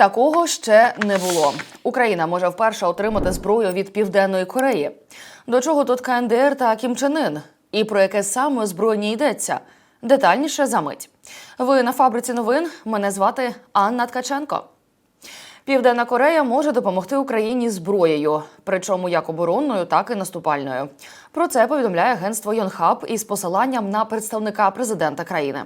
Такого ще не було. Україна може вперше отримати зброю від Південної Кореї. До чого тут КНДР та Кім Чен Ін? І про яке саме озброєння йдеться? Детальніше за мить. Ви на фабриці новин. Мене звати Анна Ткаченко. Південна Корея може допомогти Україні зброєю, причому як оборонною, так і наступальною. Про це повідомляє агентство Йонхаб із посиланням на представника президента країни.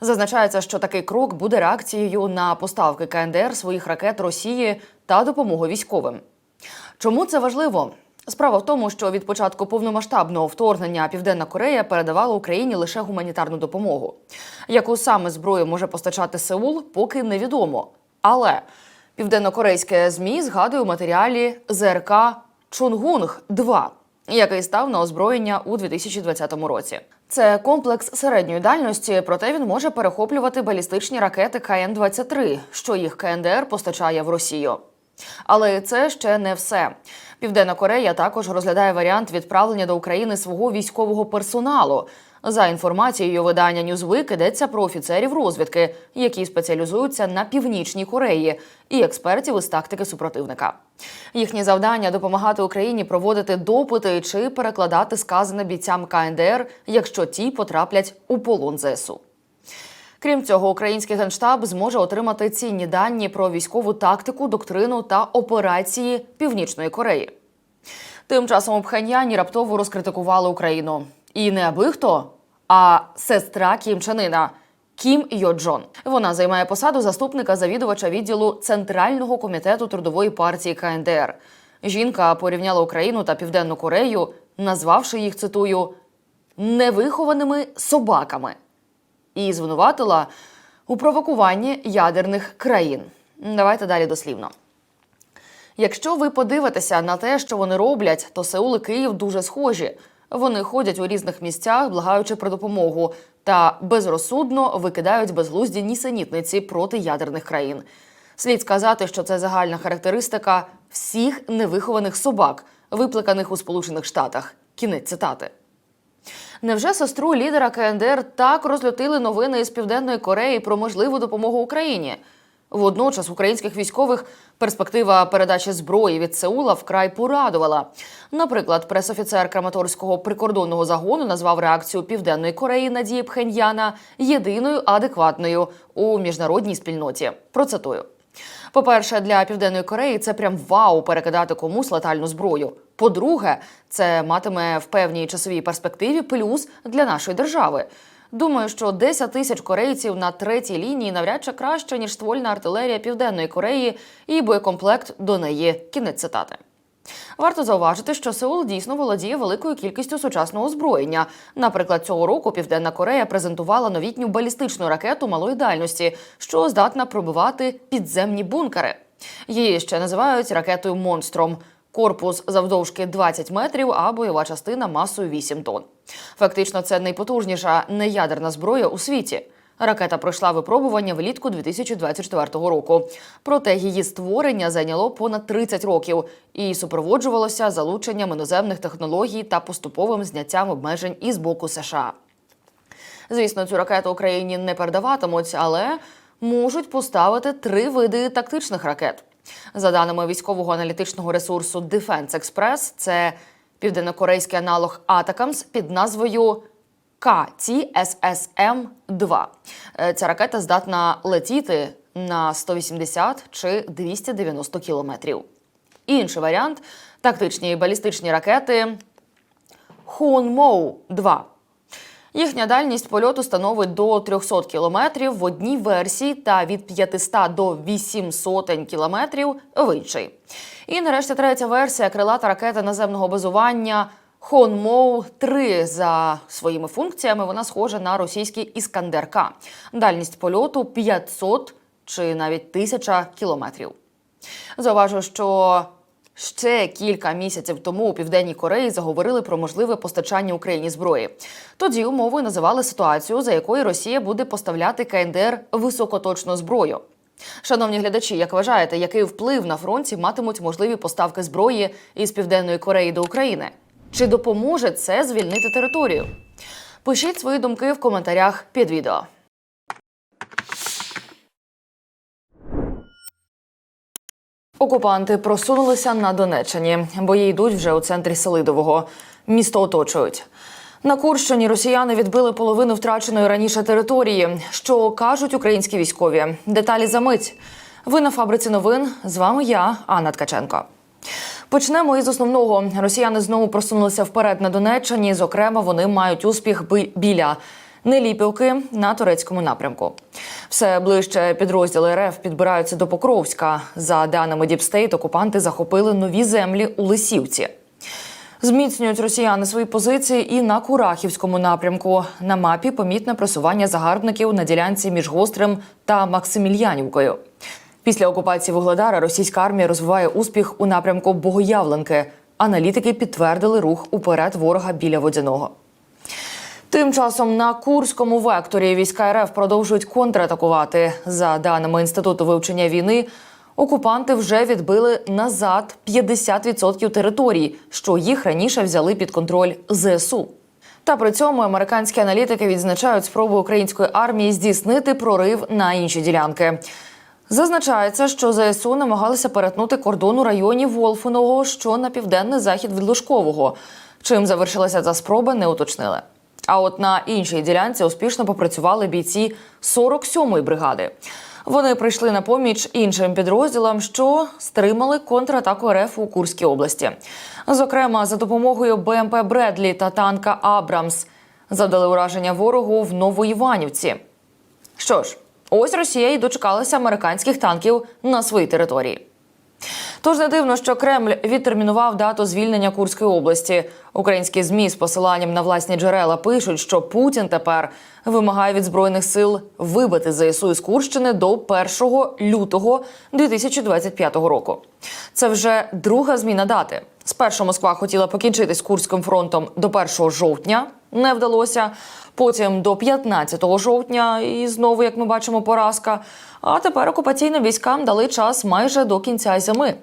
Зазначається, що такий крок буде реакцією на поставки КНДР своїх ракет Росії та допомогу військовим. Чому це важливо? Справа в тому, що від початку повномасштабного вторгнення Південна Корея передавала Україні лише гуманітарну допомогу. Яку саме зброю може постачати Сеул, поки невідомо. Але південнокорейське змі згадує у матеріалі ЗРК Чунгунг 2 який став на озброєння у 2020 році. Це комплекс середньої дальності, проте він може перехоплювати балістичні ракети КН-23, що їх КНДР постачає в Росію. Але це ще не все. Південна Корея також розглядає варіант відправлення до України свого військового персоналу. За інформацією видання Newsweek йдеться про офіцерів розвідки, які спеціалізуються на північній Кореї, і експертів із тактики супротивника. Їхнє завдання допомагати Україні проводити допити чи перекладати сказане бійцям КНДР, якщо ті потраплять у полон ЗСУ. Крім цього, український генштаб зможе отримати цінні дані про військову тактику, доктрину та операції Північної Кореї. Тим часом у Пхеньяні раптово розкритикували Україну. І не аби хто, а сестра Кім Чен Кім Йо Джон. Вона займає посаду заступника завідувача відділу Центрального комітету трудової партії КНДР. Жінка порівняла Україну та Південну Корею, назвавши їх цитую невихованими собаками і звинуватила у провокуванні ядерних країн. Давайте далі дослівно. Якщо ви подивитеся на те, що вони роблять, то Сеул і Київ дуже схожі. Вони ходять у різних місцях, благаючи про допомогу, та безрозсудно викидають безглузді нісенітниці проти ядерних країн. Слід сказати, що це загальна характеристика всіх невихованих собак, викликаних у Сполучених Штатах. Кінець цитати. Невже сестру лідера КНДР так розлютили новини із Південної Кореї про можливу допомогу Україні? Водночас українських військових перспектива передачі зброї від Сеула вкрай порадувала. Наприклад, пресофіцер Краматорського прикордонного загону назвав реакцію Південної Кореї на дії Пхеньяна єдиною адекватною у міжнародній спільноті. Процитую. По-перше, для південної Кореї це прям вау перекидати комусь летальну зброю. По-друге, це матиме в певній часовій перспективі плюс для нашої держави. Думаю, що 10 тисяч корейців на третій лінії навряд чи краще ніж ствольна артилерія Південної Кореї і боєкомплект до неї. Кінець цитати. Варто зауважити, що Сеул дійсно володіє великою кількістю сучасного озброєння. Наприклад, цього року Південна Корея презентувала новітню балістичну ракету малої дальності, що здатна пробивати підземні бункери. Її ще називають ракетою Монстром. Корпус завдовжки 20 метрів, а бойова частина масою 8 тонн. Фактично, це найпотужніша неядерна зброя у світі. Ракета пройшла випробування влітку 2024 року. Проте її створення зайняло понад 30 років і супроводжувалося залученням іноземних технологій та поступовим зняттям обмежень із боку США. Звісно, цю ракету Україні не передаватимуть, але можуть поставити три види тактичних ракет. За даними військового аналітичного ресурсу Defense Express, це південнокорейський аналог Атакамс під назвою КТССМ-2. Е, Ця ракета здатна летіти на 180 чи 290 кілометрів. Інший варіант тактичні балістичні ракети Хунмоу-2. Їхня дальність польоту становить до 300 кілометрів в одній версії та від 500 до 800 кілометрів в іншій. І нарешті третя версія крилата ракета наземного базування Хонмоу 3 за своїми функціями вона схожа на російський Іскандер-К. Дальність польоту 500 чи навіть 1000 кілометрів. Зауважу, що Ще кілька місяців тому у південній Кореї заговорили про можливе постачання Україні зброї. Тоді умовою називали ситуацію, за якою Росія буде поставляти КНДР високоточну зброю. Шановні глядачі, як вважаєте, який вплив на фронті матимуть можливі поставки зброї із південної Кореї до України? Чи допоможе це звільнити територію? Пишіть свої думки в коментарях під відео. Окупанти просунулися на Донеччині. Бої йдуть вже у центрі Селидового. Місто оточують. На Курщині росіяни відбили половину втраченої раніше території. Що кажуть українські військові? Деталі за мить. Ви на фабриці новин. З вами я, Анна Ткаченко. Почнемо із основного. Росіяни знову просунулися вперед на Донеччині. Зокрема, вони мають успіх біля Неліпівки на турецькому напрямку. Все ближче підрозділи РФ підбираються до Покровська. За даними Діпстейт, окупанти захопили нові землі у Лисівці. Зміцнюють росіяни свої позиції і на Курахівському напрямку. На мапі помітне просування загарбників на ділянці між Гострим та Максимільянівкою. Після окупації Вугледара російська армія розвиває успіх у напрямку Богоявленки. Аналітики підтвердили рух уперед ворога біля водяного. Тим часом на Курському векторі війська РФ продовжують контратакувати. За даними інституту вивчення війни, окупанти вже відбили назад 50% територій, що їх раніше взяли під контроль ЗСУ. Та при цьому американські аналітики відзначають спробу української армії здійснити прорив на інші ділянки. Зазначається, що ЗСУ намагалися перетнути кордон у районі Волфиного, що на південний захід від Лужкового. Чим завершилася ця спроба, не уточнили. А от на іншій ділянці успішно попрацювали бійці 47-ї бригади. Вони прийшли на поміч іншим підрозділам, що стримали контратаку РФ у Курській області. Зокрема, за допомогою БМП Бредлі та танка Абрамс завдали ураження ворогу в Новоіванівці. Що ж, ось Росія і дочекалася американських танків на своїй території. Тож не дивно, що Кремль відтермінував дату звільнення Курської області. Українські змі з посиланням на власні джерела пишуть, що Путін тепер вимагає від збройних сил вибити ЗСУ із Курщини до 1 лютого 2025 року. Це вже друга зміна дати. Спершу Москва хотіла покінчити з Курським фронтом до 1 жовтня. Не вдалося. Потім до 15 жовтня, і знову, як ми бачимо, поразка. А тепер окупаційним військам дали час майже до кінця зими.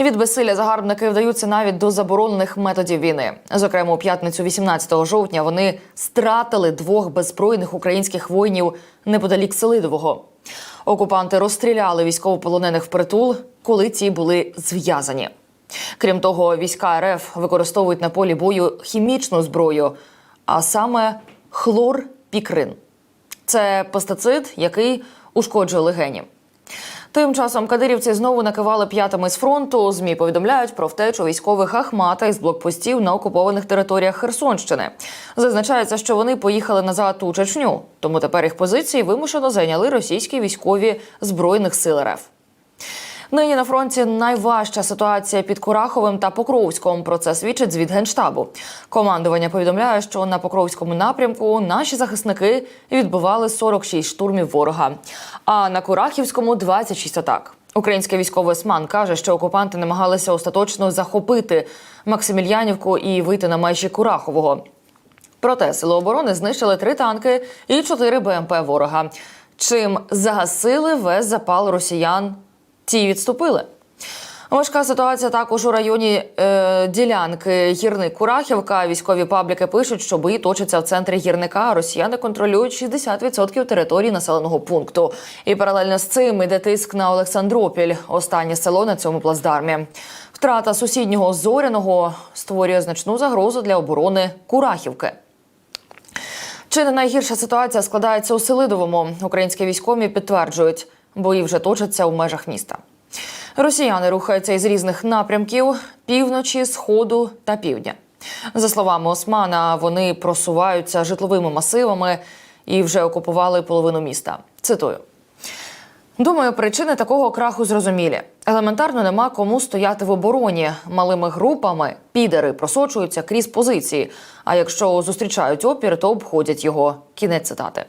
Від безсилля загарбники вдаються навіть до заборонених методів війни. Зокрема, у п'ятницю, 18 жовтня, вони стратили двох беззбройних українських воїнів неподалік Селидового. Окупанти розстріляли військовополонених впритул, коли ті були зв'язані. Крім того, війська РФ використовують на полі бою хімічну зброю, а саме хлорпікрин. Це пестицид, який ушкоджує легені. Тим часом кадирівці знову накивали п'ятами з фронту. Змі повідомляють про втечу військових Ахмата із блокпостів на окупованих територіях Херсонщини. Зазначається, що вони поїхали назад у Чечню, тому тепер їх позиції вимушено зайняли російські військові збройних сил РФ. Нині на фронті найважча ситуація під Кураховим та Покровськом. Про це свідчить звіт генштабу. Командування повідомляє, що на Покровському напрямку наші захисники відбивали 46 штурмів ворога, а на Курахівському 26 атак. Український військовий осман каже, що окупанти намагалися остаточно захопити Максимільянівку і вийти на межі Курахового. Проте сили оборони знищили три танки і чотири БМП ворога. Чим загасили весь запал росіян. Ті відступили. Важка ситуація також у районі е, ділянки гірник Курахівка. Військові пабліки пишуть, що бої точаться в центрі гірника. Росіяни контролюють 60% території населеного пункту. І паралельно з цим йде тиск на Олександропіль, останнє село на цьому плацдармі. Втрата сусіднього зоряного створює значну загрозу для оборони Курахівки. Чи не найгірша ситуація складається у Селидовому? Українські військові підтверджують, бої вже точаться у межах міста. Росіяни рухаються із різних напрямків півночі, сходу та півдня. За словами Османа, вони просуваються житловими масивами і вже окупували половину міста. Цитую. Думаю, причини такого краху зрозумілі. Елементарно нема кому стояти в обороні. Малими групами підери просочуються крізь позиції. А якщо зустрічають опір, то обходять його. Кінець цитати.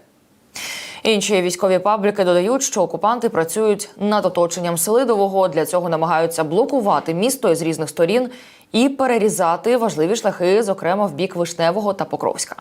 Інші військові пабліки додають, що окупанти працюють над оточенням Селидового. Для цього намагаються блокувати місто з різних сторін і перерізати важливі шляхи, зокрема в бік Вишневого та Покровська.